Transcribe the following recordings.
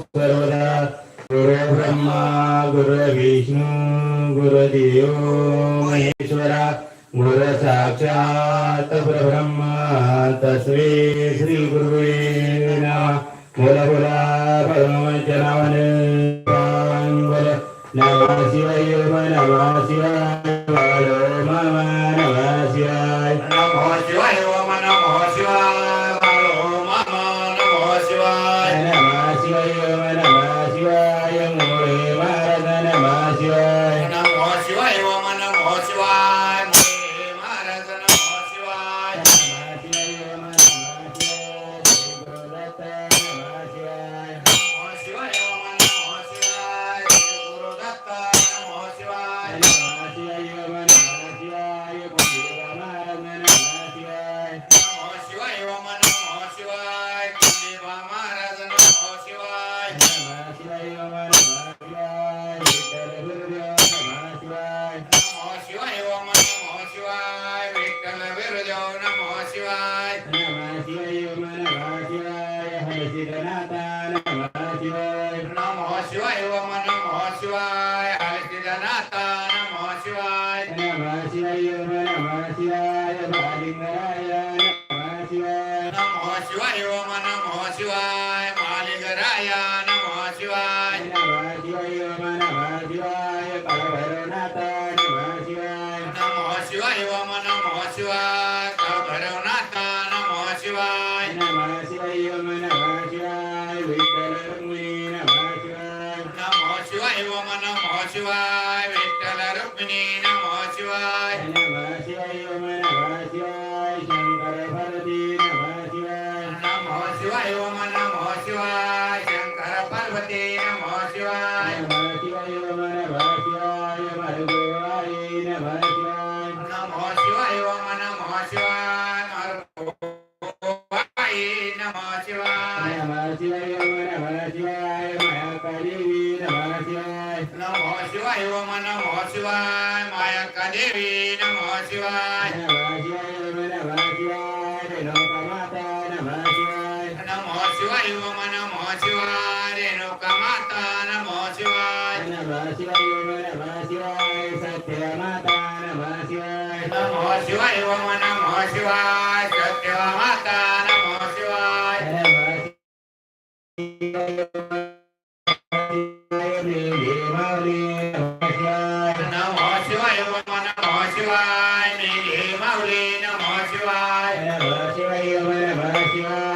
सर्वदा गुरु ब्रह्मा गुरु विष्णू गुरुदेव शिवाय नमः शिवाय मालिकराय शिवाय ओम नमो शिवाय शंकर पार्वती नमो शिवाय. नमो शिवाय ओम नमो शिवाय मरगोबाई नमो शिवाय. नमो शिवाय ओम नमो शिवाय माया देवी नमो शिवाय. नमो शिवाय ओम नमो शिवाय माया माता नमो शिवाय नमो शिवाय ओम नमो शिवाय. सत्य माता नमो शिवाय नमो शिवाय. ओम नमो शिवाय निधी माऊली नमो शिवाय. नमो शिवाय ओम नमो शिवाय पंढरीनाथ नमो शिवाय. नमो शिवाय ओम नमो शिवाय बाळो मामा नमो शिवाय. करुणाची नवे पूर्वे प्रेम कृपादयाची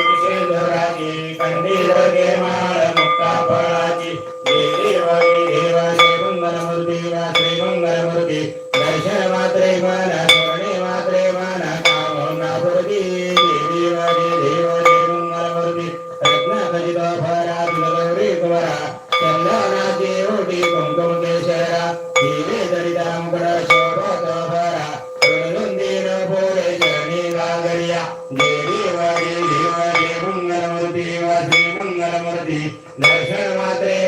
उषेधराची माळ मुक्ता फळाची दर्शन मात्रे मन सोने मात्रे मन कामना पूर्ती देवी वरे देव श्री मंगलमूर्ती रत्न खचित फरा गौरी कुमारा कुंकुम केशरा दरिता मुकड शोभत चरणी गागरिया देवी वरे देव देवा मंगलमूर्ती. दर्शन मात्रे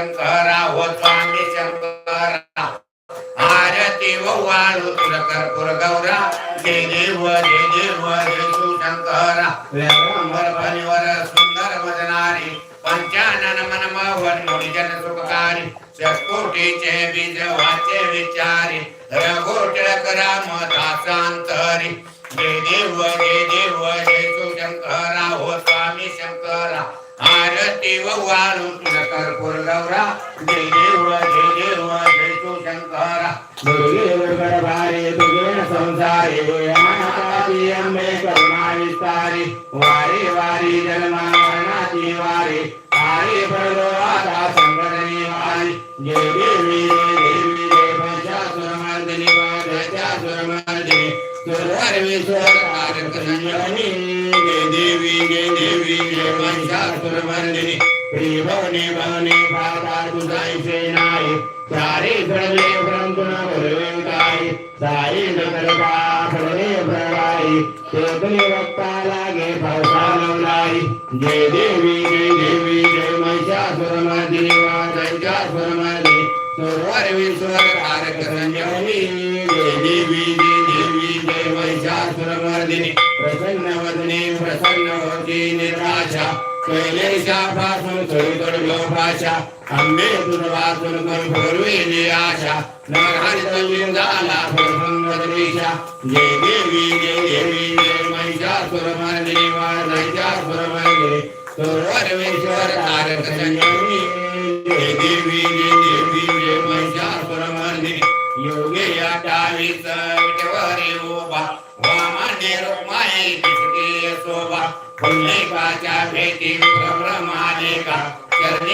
जय हो स्वामी शंकरा. आरती वाळू तुला कर्पूर गौरा. जय देव जय देव जय शिवशंकरा व्यवहार फणीवर सुंदर वदनारी पंचानन मन मोहन मुनिजन सुखकारी. षटकोटीचे बीज वाचे विचारी. रघोटक राम दासांतरी. जय देव जय देव जय शिवशंकरा हो स्वामी शंकरा. आरती वाळू तुला कर्पूर गौरा जय देव जय देव जय शिवशंकरा दुर्गे गुरुदेव भारे तुझे संसारे अनाथाची अंबे करुणा विस्तारी. वारे वारी जन्मा मरणाची वारी. वारी पडलो आता संकट वारी. जय देवी जय देवी जय पंचासुरमर्दिनी पंचासुरमर्दिनी सुरवर विश्वर देवी जय पंचासुरमर्दिनी श्री भवनी भवनी पाता तुझाई सारे घडले ब्रह्मण साई नगरता सर्वे प्रवाई तेकले वक्ता लागे जय देवी जय देवी जय महिषासुरमर्दिनी वाचांचासुरमर्दिनी सुरवर विश्वर कारक संजीवनी जय देवी जय देवी जय महिषासुरमर्दिनी। प्रसन्न वदने प्रसन्न होती निराशा कैलेशापासून सोयीकडलो भाषा आशा नरहरित लिंगाला जय देवी जय देवी जय महिषासुरमर्दिनी वाणैषासुरमर्दिनी सुरवरवेश्वर तारक संयमी जय देवी जय देवी।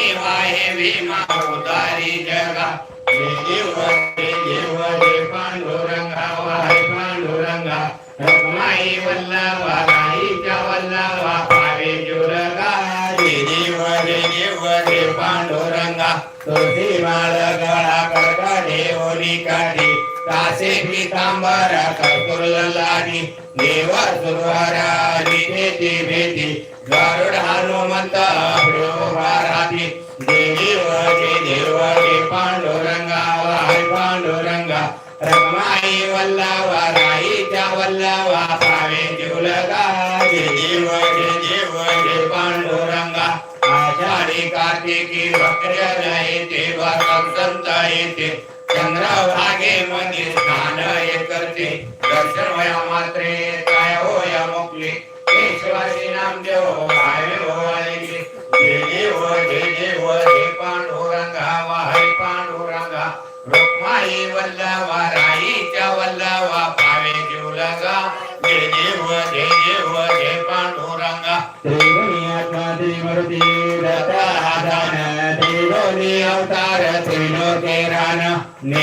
चरणी वाहे भीमा उदारी जगा. देव जय देव जय पांडुरंगा वाहे पांडुरंगा. रखमाई वल्लभा गाईच्या वल्लभा पावे जुरगा. जय देव जय देव जय पांडुरंगा. तुळशी माळ गळा कर्का देवनी काठी कासे पितांबर कस्तुरलानी देव सुरवारा भेटी भेटी गरुड हनुमंत महाराती देवी देव जय देव जय पांडुरंगा वाय पांडुरंगा रमाई वल्लवा राईच्या वल्लवा पावे जुलगा जय देव जय देव जय पांडुरंगा आषाढी कार्तिकी वक्र येते संत येते चंद्रभागे मध्ये स्नान हे करते. दर्शन वया मात्रे काय होया मोकले. ईश्वरी नाम देव काय जे व जे जे व हे पांडुरंगा वाय पांडुरंगा. रुक्माई वल्लवा राईच्या वल्लवा पावे जीव लगा जे जे व जे নে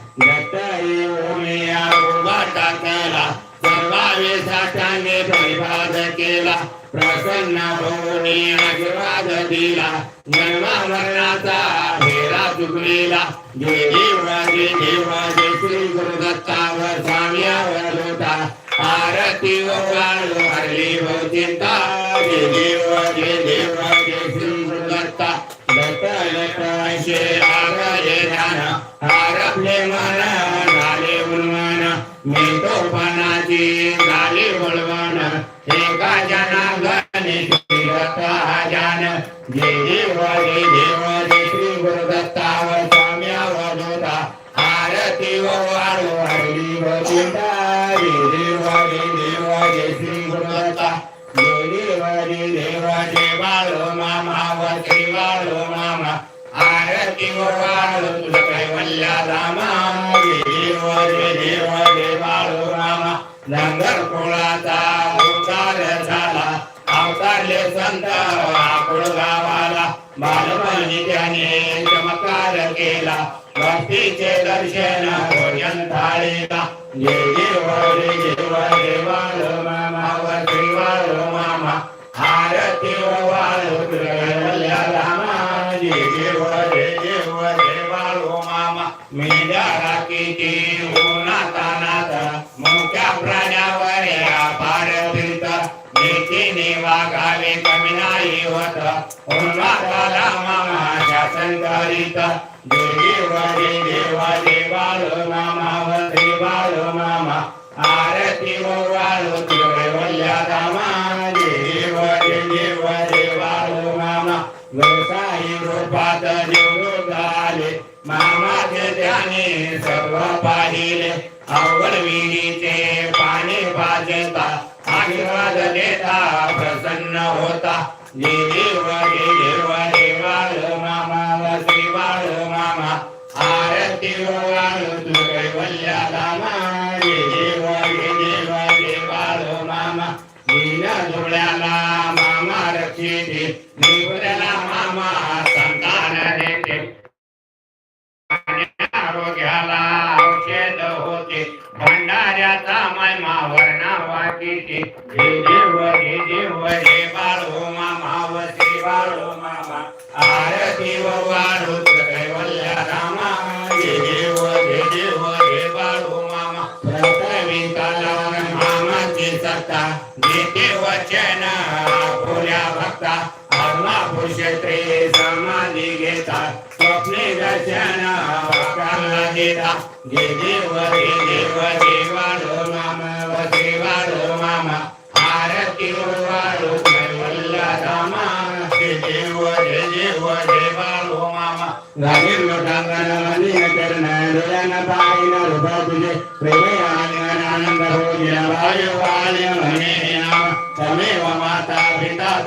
आम्ही साष्टांनी परिवाद केला. प्रसन्न होऊनी आशीर्वाद दिला. जन्मा मरणाचा फेरा चुकलेला देवी वाजे देवा जे श्री गुरुदत्तावर स्वाम्यावर होता. आरती वाळू हरली व चिंता. जे देव जे देव जे श्री गुरुदत्ता. दत्त लटाशे आर जे ध्यान. आरपले मन झाले उन्मान. मी ती झाली वळवण. एका जना गणेश जान जे देवाली देवा बालपणी त्याने चमत्कार केला. भक्तीचे दर्शन भोजन थाळीला जय देव जय मामा व श्री मामा. आरती नीतीने वागावे कमी नाही होत. उन्हाताला मामाच्या शासन करीत जय देव जय मामा व बालो मामा. आरती व वालो तुझे वल्ल्या रामा जय देव जय देव मामा. गोसाई रूपात देव आले मामाचे त्याने सर्व पाहिले. अवघड विहिरीचे पाणी पाजता आशीर्वाद देता प्रसन्न होता जय भंडाऱ्याचा महिमा नावा किती जय देव हे देव हे बाळो मामा व बाळो मामा. आरती व वाळू कैवल्या रामा. हे देव हे देव हे बाळो मामा. प्रथविकाला मामाची सत्ता. देते वचन बोल्या भक्ता. पुरुषत्रे समाधी घेतात स्वप्ने दर्शन वाकाला देता. देव जय देव देवाडो माम व देवाडो माम. आरती व वाळो कैवल्या रामा जय देव जय देव जय वाळो मामा लोटांगण मंदिर चरण डोळ्यान पाहिन रूप तुझे. प्रेम आनंद हो जिया वायु वाल्य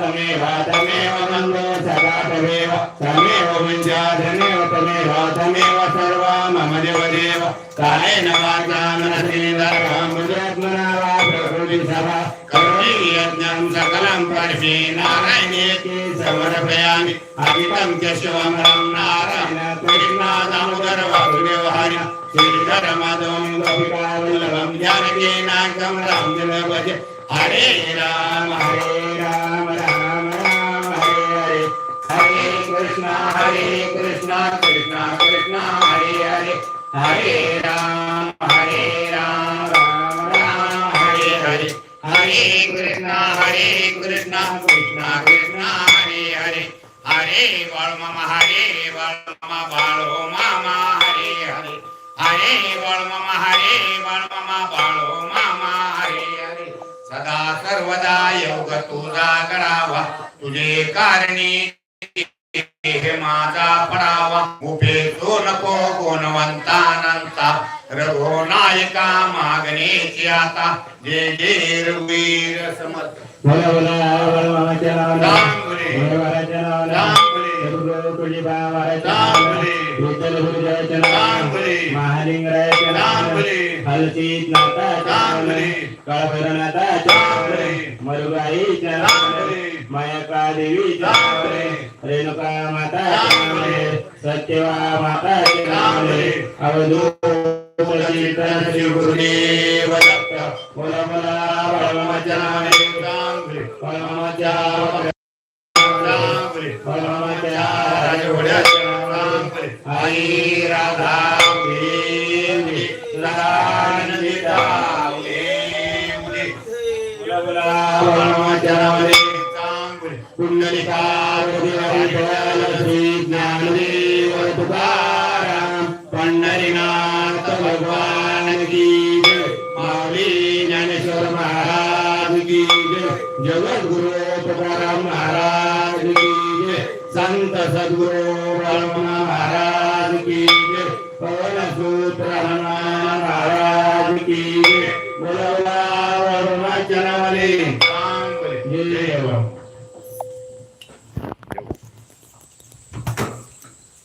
तमेव तमेव नंदो सदा तमेव तमेव विद्या धमेव तमेव तमेव सर्व मम देव कायेन वाचा मनसेन्द्रियं बुद्ध्यात्मना वा प्रकृति सभा। करोमि यज्ञं सकलं परमे नारायणेति समर्पयामि। अजितं च शिवमरं नारायण कृष्णादामोदर वासुदेवहरि श्रीधर माधवं राम जन हरे राम हरे राम राम राम हरे हरे. हरे कृष्णा हरे कृष्णा कृष्णा कृष्णा हरे हरे. हरे राम हरे राम राम राम हरे हरे. हरे कृष्णा हरे कृष्णा कृष्णा कृष्णा हरे हरे. हरे बाळ मामा हरे बाळ मामा बाळो हो मामा हरे हरे. हरे बाळ मामा हरे बाळ मामा बाळो हो मामा सदा सर्वदा योग तुझा करावा. तुझे कारणी हे माझा पडावा. उभे तो नको गुणवंतानंता रघुनायका मागणेची आता. जय जय रघुवीर समर्थ. बोला बोला बोला मामाच्या राम बोले. बाळाच्या महाराजच्या राम नावानं. बोले. विठ्ठल गुरुदेवाच्या बोले. महालिंगरायाच्या बोले. हलसीत. काळभैरवनाथाच्या राम नावानं बोले. मरुगाईच्या बोले. मायाका नावानं बोले. रेणुका नावानं बोले. सत्यवा नावानं बोले. अवधूत श्री गुरुदेव बोला बोला बाळमामाच्या नावाने राम श्री ज्ञानदेव तुकाराम पंढरीनाथ भगवान की माऊली ज्ञानेश्वर महाराज की जगद्गुरु तुकाराम महाराज की संत सद्गुरु रमणा महाराज की पवन सूत्र महाराज की बोला